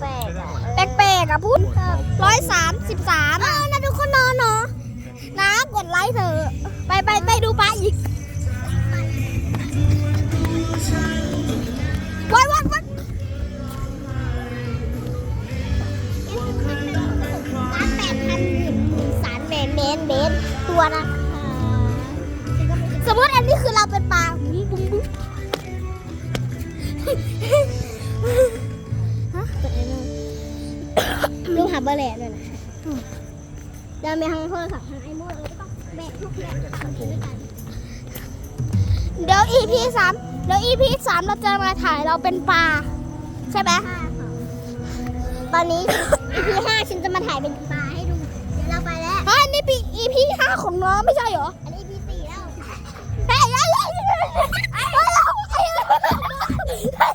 แปลกๆอะแปลกๆอะพูดร้อยสามสิบสามเออนะทุกคนนอนเนาะนะกดไลค์เถอะ ไปไปไปดูปลาอีกวัดวัดวัดร้านแปดพันสารเมนเมนเมนตัวนะคะสมมติอันนี้คือเราเป็นปลาบุ้งบุ้งบุ้ง ลูกหาเบอร์แหล่ด้วยนะเดี๋ยวมีทางโทรศัพท์ทางไอโม่เราก็ต้องแบกทุกอย่างด้วยกัน เดี๋ยว EP สามเดี๋ยว EP สามเราจะมาถ่ายเราเป็นปลาใช่ไหมตอนนี้ EP ห้าฉันจะมาถ่ายเป็นปลาให้ดู เดี๋ยวเราไปแล้วเฮ้ยนี่ปี EP ห้าของน้องไม่ใช่เหรอ อันนี้ EP สี่แล้วเฮ้ยเฮ้ยเฮ้ย